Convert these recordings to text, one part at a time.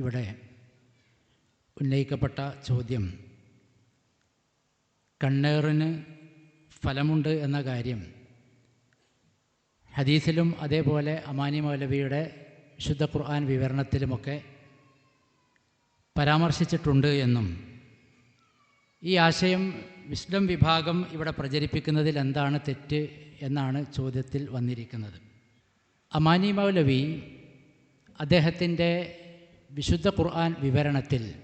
ഇവിടെ ഉന്നയിക്കപ്പെട്ട ചോദ്യം കണ്ണേറിന് ഫലമുണ്ട് എന്ന കാര്യം. ഹദീസിലും അതേപോലെ അമാനി മൗലവിയുടെ ശുദ്ധ ഖുർആൻ വിവരണത്തിലുമൊക്കെ പരാമർശിച്ചിട്ടുണ്ട് എന്നും. ഈ ആശയം വിസ്ഡം വിഭാഗം ഇവിടെ പ്രചരിപ്പിക്കുന്നതിൽ എന്താണ് തെറ്റ് എന്നാണ് ചോദ്യത്തിൽ വന്നിരിക്കുന്നത്. അമാനി മൗലവി അദ്ദേഹത്തിന്റെ വിശുദ്ധ ഖുർആൻ വിവരണത്തിൽ.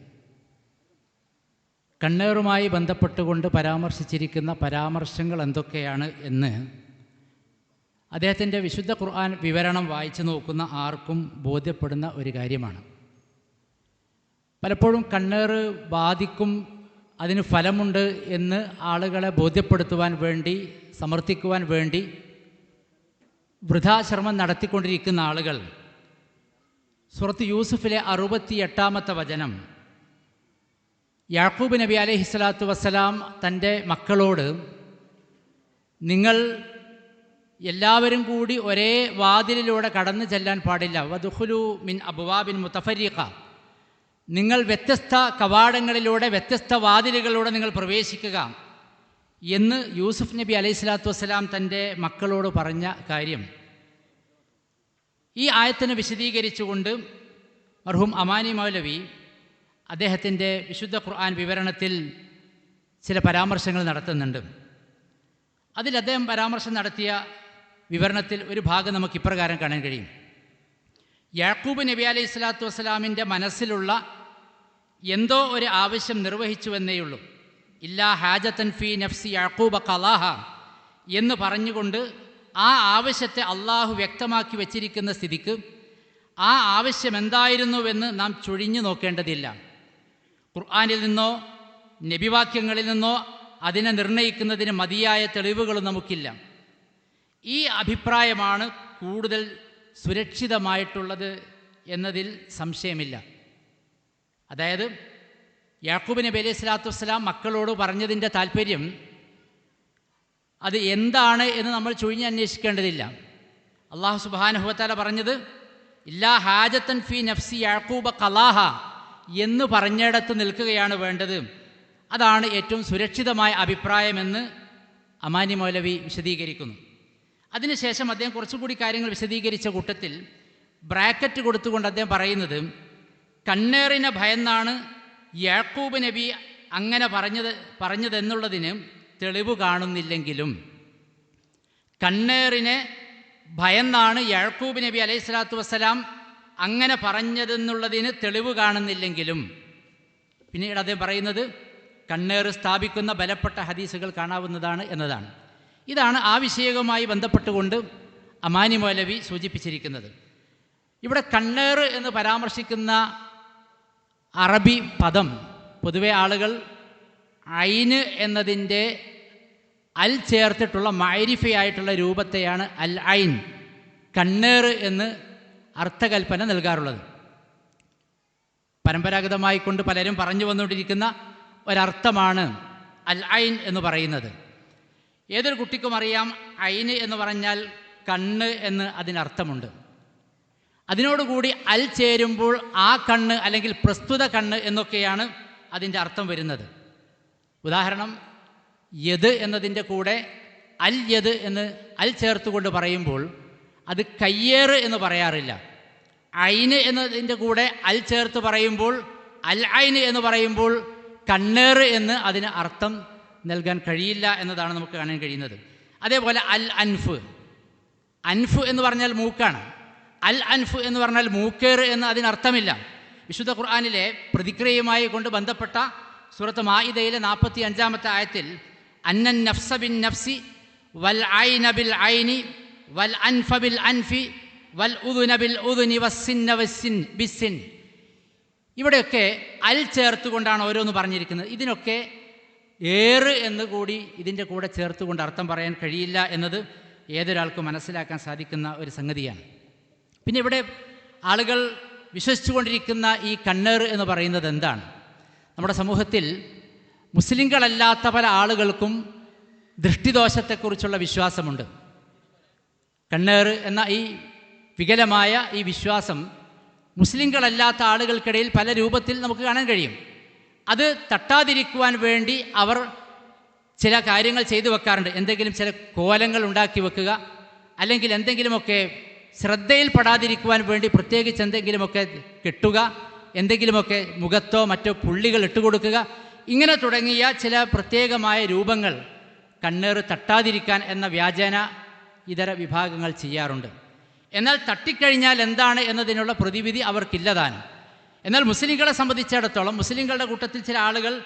കണ്ണേറുമായി ബന്ധപ്പെട്ടുകൊണ്ട് പരാമർശിച്ചിരിക്കുന്ന പരാമർശങ്ങൾ എന്തൊക്കെയാണ് എന്ന് അദ്ദേഹത്തിന്റെ വിശുദ്ധ ഖുർആൻ വിവരണം വായിച്ചു നോക്കുന്ന ആർക്കും ബോധ്യപ്പെടുന്ന ഒരു കാര്യമാണ്. പലപ്പോഴും കണ്ണേറ് ബാധിക്കും അതിന് ഫലമുണ്ട് എന്ന് ആളുകളെ ബോധ്യപ്പെടുത്തുവാൻ വേണ്ടി സമർത്ഥിക്കുവാൻ വേണ്ടി വൃഥാശ്രമം നടത്തിക്കൊണ്ടിരിക്കുന്ന ആളുകൾ സുറത്ത് യൂസുഫിലെ അറുപത്തി എട്ടാമത്തെ വചനം. യാക്കൂബ് നബി അലൈഹി സ്വലാത്തു വസ്സലാം തന്റെ മക്കളോട് നിങ്ങൾ എല്ലാവരും കൂടി ഒരേ വാതിലിലൂടെ കടന്നു ചെല്ലാൻ പാടില്ല. വദുഹുലു മിൻ അബുവാബിൻ മുത്തഫരീഖ നിങ്ങൾ വ്യത്യസ്ത കവാടങ്ങളിലൂടെ വ്യത്യസ്ത വാതിലുകളിലൂടെ നിങ്ങൾ പ്രവേശിക്കുക. എന്ന് യൂസുഫ് നബി അലൈഹി സ്വലാത്തു വസ്സലാം തന്റെ മക്കളോട് പറഞ്ഞ കാര്യം. ഈ ആയത്തിനെ വിശദീകരിച്ചുകൊണ്ട് മർഹൂം അമാനി മൗലവി അദ്ദേഹത്തിന്റെ വിശുദ്ധ ഖുർആൻ വിവരണത്തിൽ ചില പരാമർശങ്ങൾ നടത്തുന്നുണ്ട്. അതിൽ അദ്ദേഹം പരാമർശം നടത്തിയ വിവരണത്തിൽ ഒരു ഭാഗം നമുക്ക് ഇപ്രകാരം കാണാൻ കഴിയും. യാക്കൂബ് നബി അലൈഹി സ്വലാത്തു വസ്സലാമിന്റെ മനസ്സിലുള്ള എന്തോ ഒരു ആവശ്യം നിർവഹിച്ചുവെന്നേയുള്ളൂ ഇല്ലാ ഹാജത്തൻ ഫി നഫ്സി യാക്കൂബ കലാഹ എന്ന് പറഞ്ഞുകൊണ്ട് ആ ആവശ്യത്തെ അള്ളാഹു വ്യക്തമാക്കി വച്ചിരിക്കുന്ന സ്ഥിതിക്ക് ആ ആവശ്യം എന്തായിരുന്നുവെന്ന് നാം ചുഴിഞ്ഞു നോക്കേണ്ടതില്ല. ഖുർആാനിൽ നിന്നോ നബിവാക്യങ്ങളിൽ നിന്നോ അതിനെ നിർണയിക്കുന്നതിന് മതിയായ തെളിവുകൾ നമുക്കില്ല. ഈ അഭിപ്രായമാണ് കൂടുതൽ സുരക്ഷിതമായിട്ടുള്ളത് എന്നതിൽ സംശയമില്ല. അതായത് യാക്കൂബ് നബി അലൈഹി സ്വലാത്തു വസ്സലാം മക്കളോട് പറഞ്ഞതിന്റെ താല്പര്യം അത് എന്താണ് എന്ന് നമ്മൾ ചുഴിഞ്ഞ് അന്വേഷിക്കേണ്ടതില്ല അള്ളാഹു സുബാനുഹുവത്താല പറഞ്ഞത് ഇല്ലാ ഹാജത്തൻ ഫി നഫ്സി യാക്കൂബ കലാഹ എന്ന് പറഞ്ഞിടത്ത് നിൽക്കുകയാണ് വേണ്ടത്. അതാണ് ഏറ്റവും സുരക്ഷിതമായ അഭിപ്രായമെന്ന് അമാനി മൗലവി വിശദീകരിക്കുന്നു. അതിനുശേഷം അദ്ദേഹം കുറച്ചുകൂടി കാര്യങ്ങൾ വിശദീകരിച്ച കൂട്ടത്തിൽ ബ്രാക്കറ്റ് കൊടുത്തുകൊണ്ട് അദ്ദേഹം പറയുന്നത് കണ്ണേറിനെ ഭയന്നാണ് യാക്കൂബ് നബി അങ്ങനെ പറഞ്ഞത് പറഞ്ഞതെന്നുള്ളതിന് തെളിവ് കാണുന്നില്ലെങ്കിലും കണ്ണേറിനെ ഭയന്നാണ് യാക്കൂബ് നബി അലൈഹി സ്വലാത്തു വസ്സലാം അങ്ങനെ പറഞ്ഞതെന്നുള്ളതിന് തെളിവ് കാണുന്നില്ലെങ്കിലും പിന്നീട് അദ്ദേഹം പറയുന്നത് കണ്ണേറ് സ്ഥാപിക്കുന്ന ബലപ്പെട്ട ഹദീസുകൾ കാണാവുന്നതാണ് എന്നതാണ്. ഇതാണ് ആ വിഷയവുമായി ബന്ധപ്പെട്ടുകൊണ്ട് അമാനി മൗലവി സൂചിപ്പിച്ചിരിക്കുന്നത്. ഇവിടെ കണ്ണേറ് എന്ന് പരാമർശിക്കുന്ന അറബി പദം പൊതുവെ ആളുകൾ ഐന് എന്നതിന്റെ അൽ ചേർത്തിട്ടുള്ള മൈരിഫയായിട്ടുള്ള രൂപത്തെയാണ് അൽ ഐൻ കണ്ണേറ് എന്ന് അർത്ഥകൽപ്പന നൽകാറുള്ളത്. പരമ്പരാഗതമായി കൊണ്ട് പലരും പറഞ്ഞു വന്നുകൊണ്ടിരിക്കുന്ന ഒരർത്ഥമാണ് അൽ ഐൻ എന്ന് പറയുന്നത്. ഏതൊരു കുട്ടിക്കും അറിയാം ഐന് എന്ന് പറഞ്ഞാൽ കണ്ണ് എന്ന് അതിനർത്ഥമുണ്ട്. അതിനോടുകൂടി അൽ ചേരുമ്പോൾ ആ കണ്ണ് അല്ലെങ്കിൽ പ്രസ്തുത കണ്ണ് എന്നൊക്കെയാണ് അതിന്റെ അർത്ഥം വരുന്നത്. ഉദാഹരണം യത് എന്നതിന്റെ കൂടെ അൽ യത് എന്ന് അൽ ചേർത്തുകൊണ്ട് പറയുമ്പോൾ അത് കയ്യേറ് എന്ന് പറയാറില്ല. ഐന് എന്നതിന്റെ കൂടെ അൽ ചേർത്ത് പറയുമ്പോൾ അൽ ഐന് എന്ന് പറയുമ്പോൾ കണ്ണേറ് എന്ന് അതിന് അർത്ഥം നൽകാൻ കഴിയില്ല എന്നതാണ് നമുക്ക് കാണാൻ കഴിയുന്നത്. അതേപോലെ അൽ അൻഫ്. അൻഫ് എന്ന് പറഞ്ഞാൽ മൂക്കാണ്. അൽ അൻഫ് എന്ന് പറഞ്ഞാൽ മൂക്കേറ് എന്ന് അതിനർത്ഥമില്ല വിശുദ്ധ ഖുർആാനിലെ പ്രതിക്രിയയുമായി കൊണ്ട് ബന്ധപ്പെട്ട സൂറത്ത് മായിദയിലെ നാൽപ്പത്തി അഞ്ചാമത്തെ ആയത്തിൽ അന്നൻ നഫ്സ ബിൻ നഫ്സി വൽ ഐന ബിൽ ഐനി വൽ അൻഫ ബിൽ അൻഫി വൽ ഉദുന ബിൽ ഉദുനി വസ്സിന്ന വസ്സിൻ ബിസ്സിൻ ഇവിടെയൊക്കെ അൽ ചേർത്തുകൊണ്ടാണ് ഓരോന്ന് പറഞ്ഞിരിക്കുന്നത്. ഇതിനൊക്കെ ഏറ് എന്ന് കൂടി ഇതിന്റെ കൂടെ ചേർത്തുകൊണ്ട് അർത്ഥം പറയാൻ കഴിയില്ല എന്നത് ഏതൊരാൾക്കും മനസ്സിലാക്കാൻ സാധിക്കുന്ന ഒരു സംഗതിയാണ്. പിന്നെ ഇവിടെ ആളുകൾ വിശ്വസിച്ചുകൊണ്ടിരിക്കുന്ന ഈ കണ്ണേർ എന്ന് പറയുന്നത് എന്താണ്? നമ്മുടെ സമൂഹത്തിൽ മുസ്ലിങ്ങളല്ലാത്ത പല ആളുകൾക്കും ദൃഷ്ടിദോഷത്തെക്കുറിച്ചുള്ള വിശ്വാസമുണ്ട്. കണ്ണേർ എന്ന ഈ വികലമായ ഈ വിശ്വാസം മുസ്ലിങ്ങളല്ലാത്ത ആളുകൾക്കിടയിൽ പല രൂപത്തിൽ നമുക്ക് കാണാൻ കഴിയും. അത് തട്ടാതിരിക്കുവാൻ വേണ്ടി അവർ ചില കാര്യങ്ങൾ ചെയ്തു വെക്കാറുണ്ട്. എന്തെങ്കിലും ചില കോലങ്ങൾ ഉണ്ടാക്കി വെക്കുക അല്ലെങ്കിൽ എന്തെങ്കിലുമൊക്കെ ശ്രദ്ധയിൽപ്പെടാതിരിക്കുവാൻ വേണ്ടി പ്രത്യേകിച്ച് എന്തെങ്കിലുമൊക്കെ കെട്ടുക എന്തെങ്കിലുമൊക്കെ മുഖത്തോ മറ്റോ പുള്ളികൾ ഇട്ടുകൊടുക്കുക ഇങ്ങനെ തുടങ്ങിയ ചില പ്രത്യേകമായ രൂപങ്ങൾ കണ്ണേറ് തട്ടാതിരിക്കാൻ എന്ന വ്യാജേന ഇതര വിഭാഗങ്ങൾ ചെയ്യാറുണ്ട്. എന്നാൽ തട്ടിക്കഴിഞ്ഞാൽ എന്താണ് എന്നതിനുള്ള പ്രതിവിധി അവർക്കില്ലതാനും എന്നാൽ മുസ്ലിങ്ങളെ സംബന്ധിച്ചിടത്തോളം മുസ്ലിങ്ങളുടെ കൂട്ടത്തിൽ ചില ആളുകൾ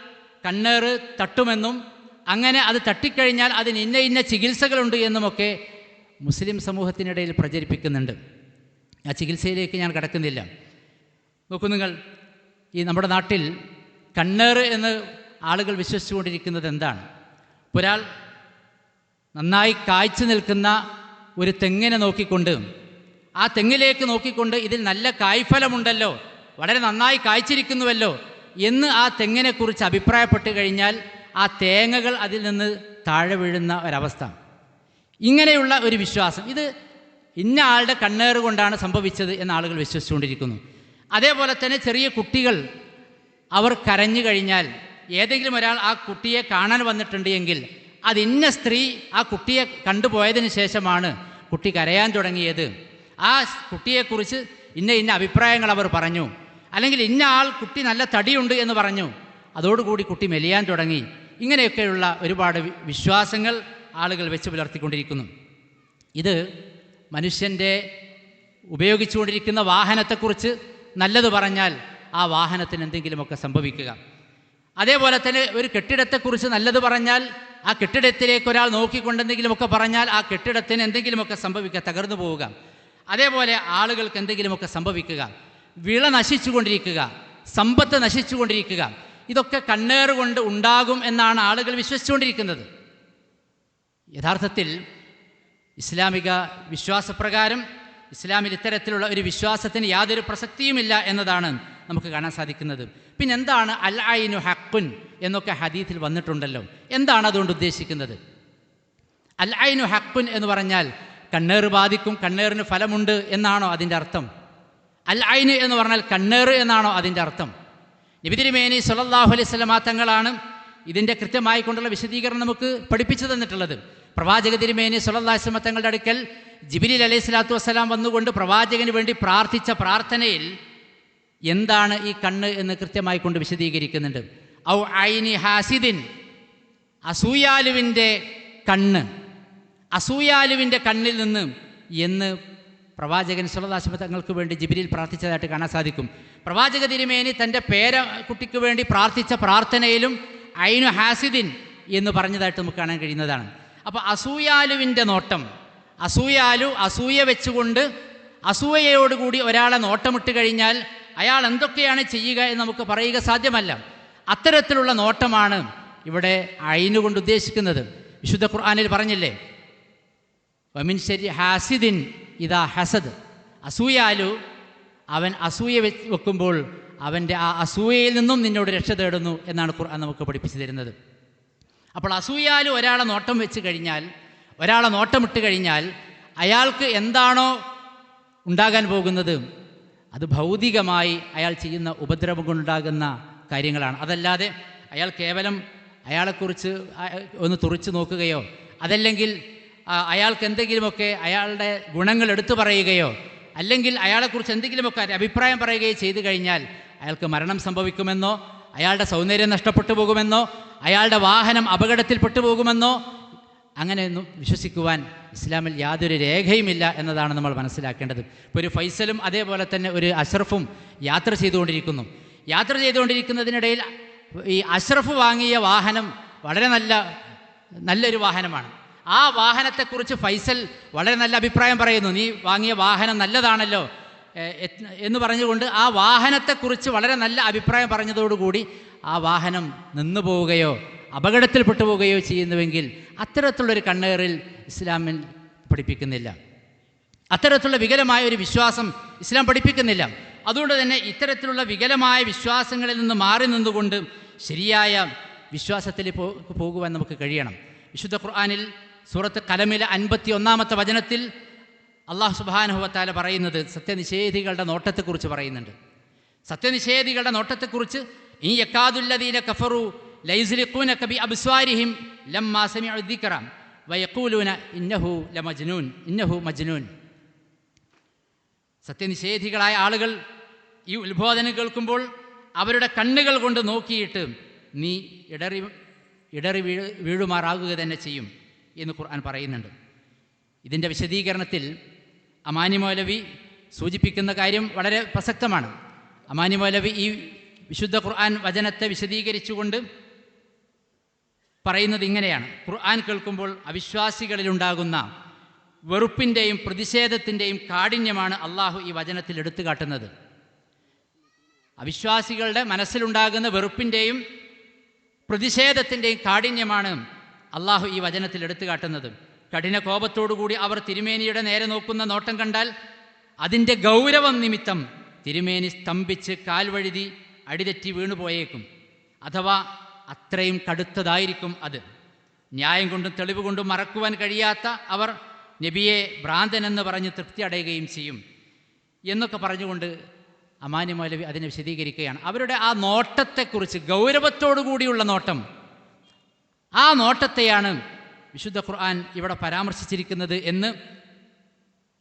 കണ്ണേറ് തട്ടുമെന്നും അങ്ങനെ അത് തട്ടിക്കഴിഞ്ഞാൽ അതിന് ഇന്ന ഇന്ന ചികിത്സകളുണ്ട് എന്നുമൊക്കെ മുസ്ലിം സമൂഹത്തിനിടയിൽ പ്രചരിപ്പിക്കുന്നുണ്ട്. ആ ചികിത്സയിലേക്ക് ഞാൻ കടക്കുന്നില്ല. നോക്കൂ നിങ്ങൾ ഈ നമ്മുടെ നാട്ടിൽ കണ്ണേറ് എന്ന് ആളുകൾ വിശ്വസിച്ചുകൊണ്ടിരിക്കുന്നത് എന്താണ്? ഒരാൾ നന്നായി കായ്ച്ചു നിൽക്കുന്ന ഒരു തെങ്ങിനെ നോക്കിക്കൊണ്ട് ആ തെങ്ങിലേക്ക് നോക്കിക്കൊണ്ട് ഇതിൽ നല്ല കായ്ഫലമുണ്ടല്ലോ വളരെ നന്നായി കായ്ച്ചിരിക്കുന്നുവല്ലോ എന്ന് ആ തെങ്ങിനെക്കുറിച്ച് അഭിപ്രായപ്പെട്ട് കഴിഞ്ഞാൽ ആ തേങ്ങകൾ അതിൽ നിന്ന് താഴെ വീഴുന്ന ഒരവസ്ഥ. ഇങ്ങനെയുള്ള ഒരു വിശ്വാസം. ഇത് ഇന്ന ആളുടെ കണ്ണേറ് കൊണ്ടാണ് സംഭവിച്ചത് എന്ന് ആളുകൾ വിശ്വസിച്ചുകൊണ്ടിരിക്കുന്നു. അതേപോലെ തന്നെ ചെറിയ കുട്ടികൾ അവർ കരഞ്ഞു കഴിഞ്ഞാൽ ഏതെങ്കിലും ഒരാൾ ആ കുട്ടിയെ കാണാൻ വന്നിട്ടുണ്ട് എങ്കിൽ അത് ഇന്ന സ്ത്രീ ആ കുട്ടിയെ കണ്ടുപോയതിന് ശേഷമാണ് കുട്ടി കരയാൻ തുടങ്ങിയത്. ആ കുട്ടിയെക്കുറിച്ച് ഇന്ന ഇന്ന അഭിപ്രായങ്ങൾ അവർ പറഞ്ഞു. അല്ലെങ്കിൽ ഇന്ന ആൾ കുട്ടി നല്ല തടിയുണ്ട് എന്ന് പറഞ്ഞു. അതോടുകൂടി കുട്ടി മെലിയാൻ തുടങ്ങി. ഇങ്ങനെയൊക്കെയുള്ള ഒരുപാട് വിശ്വാസങ്ങൾ ആളുകൾ വെച്ച് പുലർത്തിക്കൊണ്ടിരിക്കുന്നു. ഇത് മനുഷ്യന്റെ ഉപയോഗിച്ചുകൊണ്ടിരിക്കുന്ന വാഹനത്തെക്കുറിച്ച് നല്ലത് പറഞ്ഞാൽ ആ വാഹനത്തിന് എന്തെങ്കിലുമൊക്കെ സംഭവിക്കുക. അതേപോലെ തന്നെ ഒരു കെട്ടിടത്തെക്കുറിച്ച് നല്ലത് പറഞ്ഞാൽ ആ കെട്ടിടത്തിലേക്ക് ഒരാൾ നോക്കിക്കൊണ്ടെന്തെങ്കിലുമൊക്കെ പറഞ്ഞാൽ ആ കെട്ടിടത്തിന് എന്തെങ്കിലുമൊക്കെ സംഭവിക്കുക തകർന്നു പോവുക. അതേപോലെ ആളുകൾക്ക് എന്തെങ്കിലുമൊക്കെ സംഭവിക്കുക. വിള നശിച്ചുകൊണ്ടിരിക്കുക സമ്പത്ത് നശിച്ചുകൊണ്ടിരിക്കുക. ഇതൊക്കെ കണ്ണേറ് കൊണ്ട് ഉണ്ടാകും എന്നാണ് ആളുകൾ വിശ്വസിച്ചുകൊണ്ടിരിക്കുന്നത്. യഥാർത്ഥത്തിൽ ഇസ്ലാമിക വിശ്വാസപ്രകാരം ഇസ്ലാമിൽ ഇത്തരത്തിലുള്ള ഒരു വിശ്വാസത്തിന് യാതൊരു പ്രസക്തിയുമില്ല എന്നതാണ് നമുക്ക് കാണാൻ സാധിക്കുന്നത്. പിന്നെ എന്താണ് അൽ ഐനു ഹക്കുൻ എന്നൊക്കെ ഹദീത്തിൽ വന്നിട്ടുണ്ടല്ലോ. എന്താണ് അതുകൊണ്ട് ഉദ്ദേശിക്കുന്നത്? അൽ ഐനു ഹക്കുൻ എന്ന് പറഞ്ഞാൽ കണ്ണേറ് ബാധിക്കും കണ്ണേറിന് ഫലമുണ്ട് എന്നാണോ അതിന്റെ അർത്ഥം? അൽ ഐന് എന്ന് പറഞ്ഞാൽ കണ്ണേറ് എന്നാണോ അതിന്റെ അർത്ഥം? നിബിതിരിമേനി സുലല്ലാഹു അലൈഹി സ്വലമാ തങ്ങളാണ് ഇതിന്റെ കൃത്യമായി കൊണ്ടുള്ള വിശദീകരണം നമുക്ക് പഠിപ്പിച്ചു തന്നിട്ടുള്ളത്. പ്രവാചക തിരുമേനി സല്ലല്ലാഹു അലൈഹി തങ്ങളുടെ അടുക്കൽ ജിബിലി അലൈഹി സ്വലാത്തു വസ്സലാം വന്നുകൊണ്ട് പ്രവാചകന് വേണ്ടി പ്രാർത്ഥിച്ച പ്രാർത്ഥനയിൽ എന്താണ് ഈ കണ്ണ് എന്ന് കൃത്യമായി കൊണ്ട് വിശദീകരിക്കുന്നുണ്ട്. ഔ ഐനി ഹാസിദിൻ അസൂയാലുവിന്റെ കണ്ണ്. അസൂയാലുവിന്റെ കണ്ണിൽ നിന്ന് എന്ന് പ്രവാചകൻ സുലദാശിമ വേണ്ടി ജിബിരിൽ പ്രാർത്ഥിച്ചതായിട്ട് കാണാൻ സാധിക്കും. പ്രവാചക തിരുമേനി തന്റെ പേര കുട്ടിക്ക് വേണ്ടി പ്രാർത്ഥിച്ച പ്രാർത്ഥനയിലും ഐനു ഹാസിദിൻ എന്ന് പറഞ്ഞതായിട്ട് നമുക്ക് കാണാൻ കഴിയുന്നതാണ്. അപ്പോൾ അസൂയാലുവിന്റെ നോട്ടം അസൂയാലു അസൂയ വെച്ചുകൊണ്ട് അസൂയയോടുകൂടി ഒരാളെ നോട്ടമിട്ട് കഴിഞ്ഞാൽ അയാൾ എന്തൊക്കെയാണ് ചെയ്യുക എന്ന് നമുക്ക് പറയുക സാധ്യമല്ല. അത്തരത്തിലുള്ള നോട്ടമാണ് ഇവിടെ അയിനുകൊണ്ട് ഉദ്ദേശിക്കുന്നത്. വിശുദ്ധ ഖുർആാനിൽ പറഞ്ഞില്ലേ? വമിൻ ശരി ഹാസിദിൻ ഇതാ ഹസദ്. അസൂയാലു അവൻ അസൂയ വെക്കുമ്പോൾ അവന്റെ ആ അസൂയയിൽ നിന്നും നിന്നോട് രക്ഷ തേടുന്നു എന്നാണ് ഖുർആൻ നമുക്ക് പഠിപ്പിച്ചു തരുന്നത്. അപ്പോൾ അസൂയാലു ഒരാളെ നോട്ടം വെച്ച് കഴിഞ്ഞാൽ ഒരാളെ നോട്ടമിട്ട് കഴിഞ്ഞാൽ അയാൾക്ക് എന്താണോ ഉണ്ടാകാൻ പോകുന്നത്? അത് ഭൗതികമായി അയാൾ ചെയ്യുന്ന ഉപദ്രവം കൊണ്ടുണ്ടാകുന്ന കാര്യങ്ങളാണ്. അതല്ലാതെ അയാൾ കേവലം അയാളെക്കുറിച്ച് ഒന്ന് തുറിച്ച് നോക്കുകയോ അതല്ലെങ്കിൽ അയാൾക്ക് എന്തെങ്കിലുമൊക്കെ അയാളുടെ ഗുണങ്ങൾ എടുത്തു പറയുകയോ അല്ലെങ്കിൽ അയാളെക്കുറിച്ച് എന്തെങ്കിലുമൊക്കെ അഭിപ്രായം പറയുകയോ ചെയ്തു കഴിഞ്ഞാൽ അയാൾക്ക് മരണം സംഭവിക്കുമെന്നോ അയാളുടെ സൗന്ദര്യം നഷ്ടപ്പെട്ടു പോകുമെന്നോ അയാളുടെ വാഹനം അപകടത്തിൽപ്പെട്ടു പോകുമെന്നോ അങ്ങനെയൊന്നും വിശ്വസിക്കുവാൻ ഇസ്ലാമിൽ യാതൊരു രേഖയുമില്ല എന്നതാണ് നമ്മൾ മനസ്സിലാക്കേണ്ടത്. ഇപ്പോൾ ഒരു ഫൈസലും അതേപോലെ തന്നെ ഒരു അഷ്റഫും യാത്ര ചെയ്തുകൊണ്ടിരിക്കുന്നു. യാത്ര ചെയ്തുകൊണ്ടിരിക്കുന്നതിനിടയിൽ ഈ അഷ്റഫ് വാങ്ങിയ വാഹനം വളരെ നല്ല നല്ലൊരു വാഹനമാണ്. ആ വാഹനത്തെക്കുറിച്ച് ഫൈസൽ വളരെ നല്ല അഭിപ്രായം പറയുന്നു. നീ വാങ്ങിയ വാഹനം നല്ലതാണല്ലോ. എന്ന് പറഞ്ഞുകൊണ്ട് ആ വാഹനത്തെക്കുറിച്ച് വളരെ നല്ല അഭിപ്രായം പറഞ്ഞതോടുകൂടി ആ വാഹനം നിന്നു പോവുകയോ അപകടത്തിൽപ്പെട്ടു പോവുകയോ ചെയ്യുന്നുവെങ്കിൽ അത്തരത്തിലുള്ളൊരു കണ്ണേറിൽ ഇസ്ലാമിൽ പഠിപ്പിക്കുന്നില്ല. അത്തരത്തിലുള്ള വികലമായ ഒരു വിശ്വാസം ഇസ്ലാം പഠിപ്പിക്കുന്നില്ല. അതുകൊണ്ട് തന്നെ ഇത്തരത്തിലുള്ള വികലമായ വിശ്വാസങ്ങളിൽ നിന്ന് മാറി നിന്നുകൊണ്ട് ശരിയായ വിശ്വാസത്തിൽ പോകുവാൻ നമുക്ക് കഴിയണം. വിശുദ്ധ ഖുർആാനിൽ സൂറത്ത് കലമിലെ അൻപത്തി ഒന്നാമത്തെ വചനത്തിൽ അള്ളാഹു സുബാനുഭവത്താല പറയുന്നത് സത്യനിഷേധികളുടെ നോട്ടത്തെക്കുറിച്ച് പറയുന്നുണ്ട്. സത്യനിഷേധികളുടെ നോട്ടത്തെക്കുറിച്ച് ഈ യക്കാതുല്ലദീന കഫറു ബി അബ്സ്വാരിഹിം ഇന്നഹു ലമജ്നൂൻ ഇന്നഹു മജ്നൂൻ. സത്യനിഷേധികളായ ആളുകൾ ഈ ഉത്ബോധനം കേൾക്കുമ്പോൾ അവരുടെ കണ്ണുകൾ കൊണ്ട് നോക്കിയിട്ട് നീ ഇടറി ഇടറി വീഴ് വീഴുമാറാകുക തന്നെ ചെയ്യും എന്ന് ഖുർആൻ പറയുന്നുണ്ട്. ഇതിന്റെ വിശദീകരണത്തിൽ അമാനി മൗലവി സൂചിപ്പിക്കുന്ന കാര്യം വളരെ പ്രസക്തമാണ്. അമാനി മൗലവി ഈ വിശുദ്ധ ഖുർആൻ വചനത്തെ വിശദീകരിച്ചുകൊണ്ട് പറയുന്നത് ഇങ്ങനെയാണ്. ഖുർആൻ കേൾക്കുമ്പോൾ അവിശ്വാസികളിലുണ്ടാകുന്ന വെറുപ്പിന്റെയും പ്രതിഷേധത്തിന്റെയും കാഠിന്യമാണ് അള്ളാഹു ഈ വചനത്തിൽ എടുത്തു കാട്ടുന്നത്. അവിശ്വാസികളുടെ മനസ്സിലുണ്ടാകുന്ന വെറുപ്പിന്റെയും പ്രതിഷേധത്തിന്റെയും കാഠിന്യമാണ് അള്ളാഹു ഈ വചനത്തിൽ എടുത്തു കാട്ടുന്നത്. കഠിന കോപത്തോടുകൂടി അവർ തിരുമേനിയുടെ നേരെ നോക്കുന്ന നോട്ടം കണ്ടാൽ അതിന്റെ ഗൗരവം നിമിത്തം തിരുമേനി സ്തംഭിച്ച് കാൽവഴുതി അടിതെറ്റി വീണുപോയേക്കും. അഥവാ അത്രയും കടുത്തതായിരിക്കും അത്. ന്യായം കൊണ്ടും തെളിവ് കൊണ്ടും മറക്കുവാൻ കഴിയാത്ത അവർ നബിയെ ഭ്രാന്തനെന്ന് പറഞ്ഞ് തൃപ്തി അടയുകയും ചെയ്യും എന്നൊക്കെ പറഞ്ഞുകൊണ്ട് അമാനി മൗലവി അതിനെ വിശദീകരിക്കുകയാണ്. അവരുടെ ആ നോട്ടത്തെക്കുറിച്ച് ഗൗരവത്തോടു കൂടിയുള്ള നോട്ടം. ആ നോട്ടത്തെയാണ് വിശുദ്ധ ഖുർആൻ ഇവിടെ പരാമർശിച്ചിരിക്കുന്നത് എന്ന്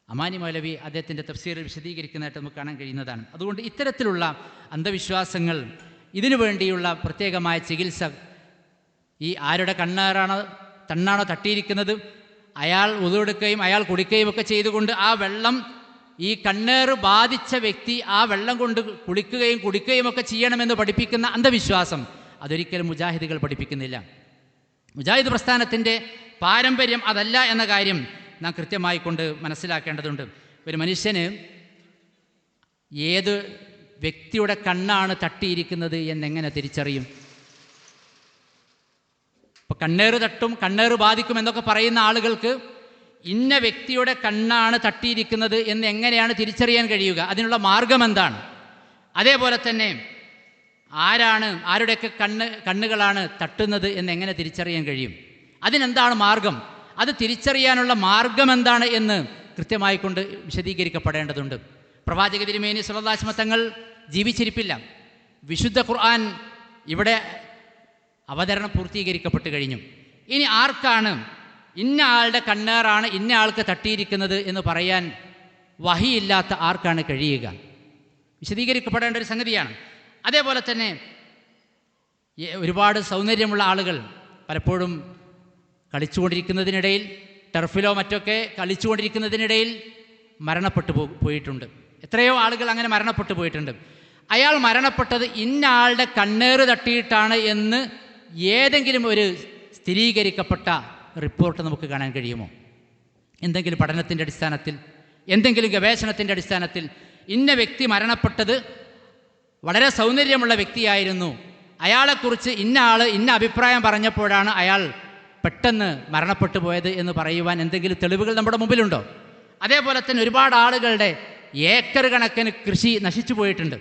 അമാനി മൗലവി അദ്ദേഹത്തിന്റെ തഫ്സീറിൽ വിശദീകരിക്കുന്നതായിട്ട് നമുക്ക് കാണാൻ കഴിയുന്നതാണ്. അതുകൊണ്ട് ഇത്തരത്തിലുള്ള അന്ധവിശ്വാസങ്ങൾ ഇതിനു വേണ്ടിയുള്ള പ്രത്യേകമായ ചികിത്സ ഈ ആരുടെ കണ്ണാറാണോ തണ്ണാണോ തട്ടിയിരിക്കുന്നത്? അയാൾ ഉതെടുക്കുകയും അയാൾ കുടിക്കുകയും ഒക്കെ ചെയ്തുകൊണ്ട് ആ വെള്ളം ഈ കണ്ണേറ് ബാധിച്ച വ്യക്തി ആ വെള്ളം കൊണ്ട് കുളിക്കുകയും കുടിക്കുകയും ഒക്കെ ചെയ്യണമെന്ന് പഠിപ്പിക്കുന്ന അന്ധവിശ്വാസം അതൊരിക്കലും മുജാഹിദുകൾ പഠിപ്പിക്കുന്നില്ല. മുജാഹിദ് പ്രസ്ഥാനത്തിന്റെ പാരമ്പര്യം അതല്ല എന്ന കാര്യം നാം കൃത്യമായി കൊണ്ട് മനസ്സിലാക്കേണ്ടതുണ്ട്. ഒരു മനുഷ്യന് ഏത് വ്യക്തിയുടെ കണ്ണാണ് തട്ടിയിരിക്കുന്നത് എന്നെങ്ങനെ തിരിച്ചറിയും? ഇപ്പൊ കണ്ണേറ് തട്ടും കണ്ണേറ് ബാധിക്കും എന്നൊക്കെ പറയുന്ന ആളുകൾക്ക് ഇന്ന വ്യക്തിയുടെ കണ്ണാണ് തട്ടിയിരിക്കുന്നത് എന്ന് എങ്ങനെയാണ് തിരിച്ചറിയാൻ കഴിയുക? അതിനുള്ള മാർഗം എന്താണ്? അതേപോലെ തന്നെ ആരാണ് ആരുടെയൊക്കെ കണ്ണ് കണ്ണുകളാണ് തട്ടുന്നത് എന്ന് എങ്ങനെ തിരിച്ചറിയാൻ കഴിയും? അതിനെന്താണ് മാർഗം? അത് തിരിച്ചറിയാനുള്ള മാർഗം എന്താണ് എന്ന് കൃത്യമായിക്കൊണ്ട് വിശദീകരിക്കപ്പെടേണ്ടതുണ്ട്. പ്രവാചക തിരുമേനി സുലദാശ്മ തങ്ങൾ ജീവിച്ചിരിപ്പില്ല. വിശുദ്ധ ഖുർആൻ ഇവിടെ അവതരണം പൂർത്തീകരിക്കപ്പെട്ട് കഴിഞ്ഞു. ഇനി ആർക്കാണ് ഇന്ന ആളുടെ കണ്ണേറാണ് ഇന്ന ആൾക്ക് തട്ടിയിരിക്കുന്നത് എന്ന് പറയാൻ വഹിയില്ലാത്ത ആർക്കാണ് കഴിയുക? വിശദീകരിക്കപ്പെടേണ്ട ഒരു സംഗതിയാണ്. അതേപോലെ തന്നെ ഒരുപാട് സൗന്ദര്യമുള്ള ആളുകൾ പലപ്പോഴും കളിച്ചുകൊണ്ടിരിക്കുന്നതിനിടയിൽ ടർഫിലോ മറ്റൊക്കെ കളിച്ചുകൊണ്ടിരിക്കുന്നതിനിടയിൽ മരണപ്പെട്ടു പോയിട്ടുണ്ട്. എത്രയോ ആളുകൾ അങ്ങനെ മരണപ്പെട്ടു പോയിട്ടുണ്ട്. അയാൾ മരണപ്പെട്ടത് ഇന്ന ആളുടെ കണ്ണേറ് തട്ടിയിട്ടാണ് എന്ന് ഏതെങ്കിലും ഒരു സ്ഥിരീകരിക്കപ്പെട്ട റിപ്പോർട്ട് നമുക്ക് കാണാൻ കഴിയുമോ? എന്തെങ്കിലും പഠനത്തിന്റെ അടിസ്ഥാനത്തിൽ എന്തെങ്കിലും ഗവേഷണത്തിന്റെ അടിസ്ഥാനത്തിൽ ഇന്ന വ്യക്തി മരണപ്പെട്ടത് വളരെ സൗന്ദര്യമുള്ള വ്യക്തിയായിരുന്നു. അയാളെക്കുറിച്ച് ഇന്ന ആൾ ഇന്ന അഭിപ്രായം പറഞ്ഞപ്പോഴാണ് അയാൾ പെട്ടെന്ന് മരണപ്പെട്ടു പോയത് എന്ന് പറയുവാൻ എന്തെങ്കിലും തെളിവുകൾ നമ്മുടെ മുമ്പിലുണ്ടോ? അതേപോലെ തന്നെ ഒരുപാട് ആളുകളുടെ ഏക്കർ കണക്കിന് കൃഷി നശിച്ചു പോയിട്ടുണ്ട്.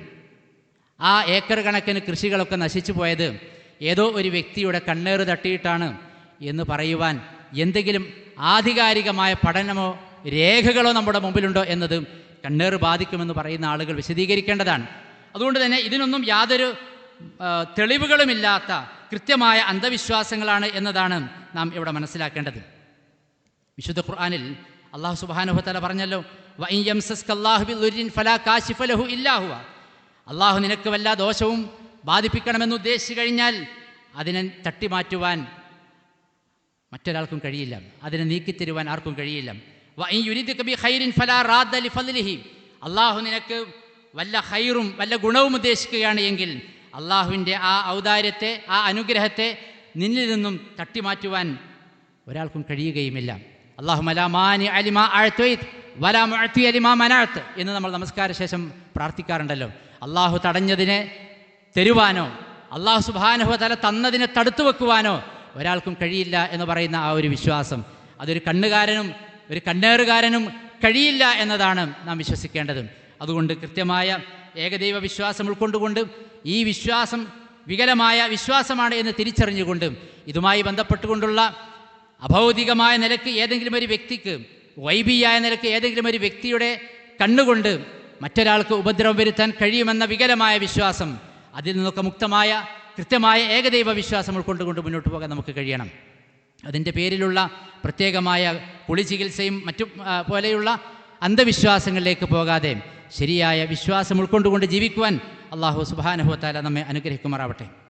ആ ഏക്കർ കണക്കിന് കൃഷികളൊക്കെ നശിച്ചു പോയത് ഏതോ ഒരു വ്യക്തിയുടെ കണ്ണേറ് തട്ടിയിട്ടാണ് എന്ന് പറയുവാൻ എന്തെങ്കിലും ആധികാരികമായ പഠനമോ രേഖകളോ നമ്മുടെ മുമ്പിലുണ്ടോ എന്നത് കണ്ണേറ് ബാധിക്കുമെന്ന് പറയുന്ന ആളുകൾ വിശദീകരിക്കേണ്ടതാണ്. അതുകൊണ്ട് തന്നെ ഇതിനൊന്നും യാതൊരു തെളിവുകളുമില്ലാത്ത കൃത്യമായ അന്ധവിശ്വാസങ്ങളാണ് എന്നതാണ് നാം ഇവിടെ മനസ്സിലാക്കേണ്ടത്. വിശുദ്ധ ഖുർആാനിൽ അള്ളാഹു സുബാനുഹത്തല പറഞ്ഞല്ലോ അള്ളാഹു നിനക്ക് വല്ല ദോഷവും ബാധിപ്പിക്കണമെന്ന് ഉദ്ദേശിച്ചു കഴിഞ്ഞാൽ അതിനെ തട്ടിമാറ്റുവാൻ മറ്റൊരാൾക്കും കഴിയില്ല. അതിനെ നീക്കിത്തരുവാൻ ആർക്കും കഴിയില്ല. അള്ളാഹു നിനക്ക് വല്ല ഹൈറും വല്ല ഗുണവും ഉദ്ദേശിക്കുകയാണ് എങ്കിൽ അള്ളാഹുവിന്റെ ആ ഔദാര്യത്തെ ആ അനുഗ്രഹത്തെ നിന്നിൽ നിന്നും തട്ടിമാറ്റുവാൻ ഒരാൾക്കും കഴിയുകയുമില്ല. അള്ളാഹു മലാമാനി അലിമ ആഴ്ത്വയിത് വലാ മുഴത്തി അലിമാ മനാത്ത് എന്ന് നമ്മൾ നമസ്കാര ശേഷം പ്രാർത്ഥിക്കാറുണ്ടല്ലോ. അള്ളാഹു തടഞ്ഞതിനെ തരുവാനോ അള്ളാഹു സുബാനുഹ തല തന്നതിനെ തടുത്തു വെക്കുവാനോ ഒരാൾക്കും കഴിയില്ല എന്ന് പറയുന്ന ആ ഒരു വിശ്വാസം. അതൊരു കണ്ണുകാരനും ഒരു കണ്ണേറുകാരനും കഴിയില്ല എന്നതാണ് നാം വിശ്വസിക്കേണ്ടത്. അതുകൊണ്ട് കൃത്യമായ ഏകദൈവ വിശ്വാസം ഉൾക്കൊണ്ടുകൊണ്ട് ഈ വിശ്വാസം വികലമായ വിശ്വാസമാണ് എന്ന് തിരിച്ചറിഞ്ഞുകൊണ്ട് ഇതുമായി ബന്ധപ്പെട്ടുകൊണ്ടുള്ള അഭൗതികമായ നിലയ്ക്ക് ഏതെങ്കിലും ഒരു വ്യക്തിക്ക് വൈബിയായ നിലയ്ക്ക് ഏതെങ്കിലും ഒരു വ്യക്തിയുടെ കണ്ണുകൊണ്ട് മറ്റൊരാൾക്ക് ഉപദ്രവം വരുത്താൻ കഴിയുമെന്ന വികലമായ വിശ്വാസം അതിൽ നിന്നൊക്കെ മുക്തമായ കൃത്യമായ ഏകദൈവ വിശ്വാസം ഉൾക്കൊണ്ടുകൊണ്ട് മുന്നോട്ട് പോകാൻ നമുക്ക് കഴിയണം. അതിന്റെ പേരിലുള്ള പ്രത്യേകമായ കുളി ചികിത്സയും മറ്റു പോലെയുള്ള അന്ധവിശ്വാസങ്ങളിലേക്ക് പോകാതെ ശരിയായ വിശ്വാസം ഉൾക്കൊണ്ടുകൊണ്ട് ജീവിക്കുവാൻ അള്ളാഹു സുബാനഹുത്താല നമ്മെ അനുഗ്രഹിക്കുമാറാവട്ടെ.